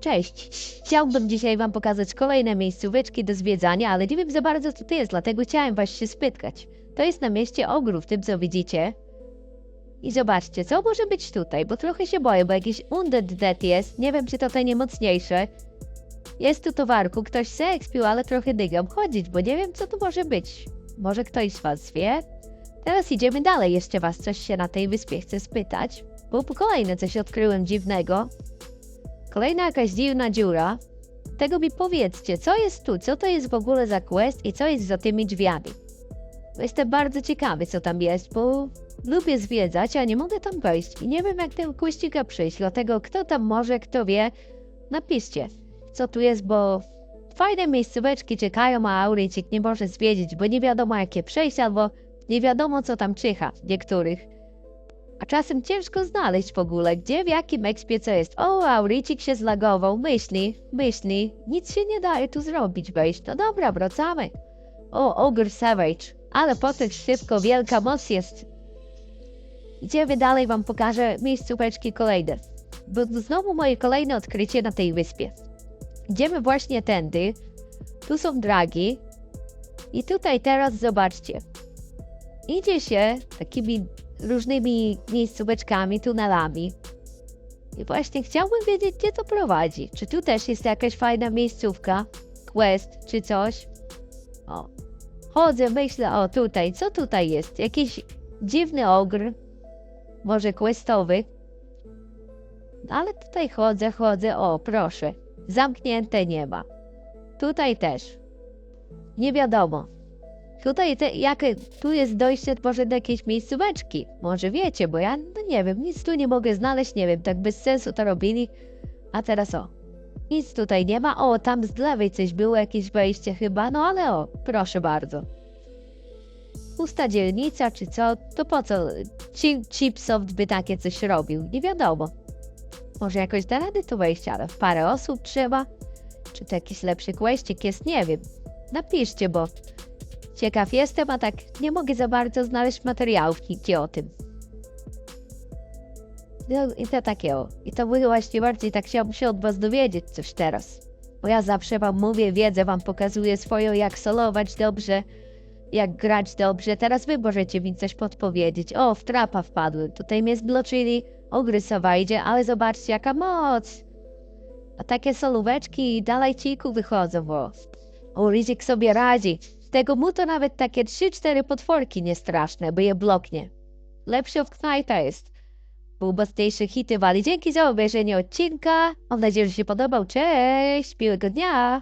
Cześć! Chciałbym dzisiaj Wam pokazać kolejne miejscóweczki do zwiedzania, ale nie wiem za bardzo co to jest, dlatego chciałem Was się spytać. To jest na mieście Ogrów, tym co widzicie. I zobaczcie, co może być tutaj, bo trochę się boję, bo jakiś Undead Dead jest, nie wiem czy to te niemocniejsze. Jest tu towarku, ktoś se ekspił, ale trochę dygam chodzić, bo nie wiem co tu może być. Może ktoś z Was wie? Teraz idziemy dalej, jeszcze Was coś się na tej wyspie chce spytać, bo po kolejne coś odkryłem dziwnego. Kolejna jakaś dziwna dziura. Tego mi powiedzcie, co jest tu, co to jest w ogóle za quest i co jest za tymi drzwiami. Jestem bardzo ciekawy, co tam jest, bo lubię zwiedzać, a nie mogę tam wejść i nie wiem, jak tego questika przyjść, dlatego kto tam może, kto wie, napiszcie, co tu jest, bo fajne miejscóweczki czekają, a Aurycik nie może zwiedzić, bo nie wiadomo, jakie przejść, albo nie wiadomo, co tam czyha niektórych. A czasem ciężko znaleźć w ogóle, gdzie, w jakim ekspie co jest. O, Auricik się zlagował, myśli, myśli, nic się nie daje tu zrobić, wejść. No dobra, wracamy. O, Ogre Savage, ale potem szybko, wielka moc jest. Idziemy dalej, wam pokażę miejscóweczki kolejne. Bo znowu moje kolejne odkrycie na tej wyspie. Idziemy właśnie tędy, tu są dragi i tutaj teraz zobaczcie. Idzie się takimi różnymi miejscóweczkami, tunelami. I właśnie chciałbym wiedzieć, gdzie to prowadzi. Czy tu też jest jakaś fajna miejscówka, quest czy coś? O, chodzę, myślę, o tutaj, co tutaj jest? Jakiś dziwny ogr, może questowy. Ale tutaj chodzę, chodzę, o proszę, zamknięte nie ma. Tutaj też. Nie wiadomo. Tutaj te, jakie, tu jest dojście może do jakiejś miejscóweczki. Może wiecie, bo ja no nie wiem, nic tu nie mogę znaleźć, nie wiem, tak bez sensu to robili. A teraz o, nic tutaj nie ma. O, tam z lewej coś było, jakieś wejście chyba, no ale o, proszę bardzo. Pusta dzielnica czy co, to po co Chip, Chipsoft by takie coś robił? Nie wiadomo. Może jakoś da rady tu wejść, ale parę osób trzeba? Czy to jakiś lepszy kwestik jest? Nie wiem. Napiszcie, bo Ciekaw jestem, a tak nie mogę za bardzo znaleźć materiałów nigdzie o tym. No i to takie o. I to było właśnie bardziej tak chciałbym się od was dowiedzieć coś teraz. Bo ja zawsze wam mówię, wiedzę wam pokazuję swoją, jak solować dobrze, jak grać dobrze. Teraz wy możecie mi coś podpowiedzieć. O, w trapa wpadłem. Tutaj mnie zbloczyli, ogrysowa idzie, ale zobaczcie jaka moc. A takie solóweczki i dalej ciku wychodzą, bo... O, Rizik sobie radzi. Tego mu to nawet takie 3-4 potworki nie straszne, bo je bloknie. Lepsze od Knajta jest. Mocniejszy hity wali. Dzięki za obejrzenie odcinka. Mam nadzieję, że się podobał. Cześć! Miłego dnia!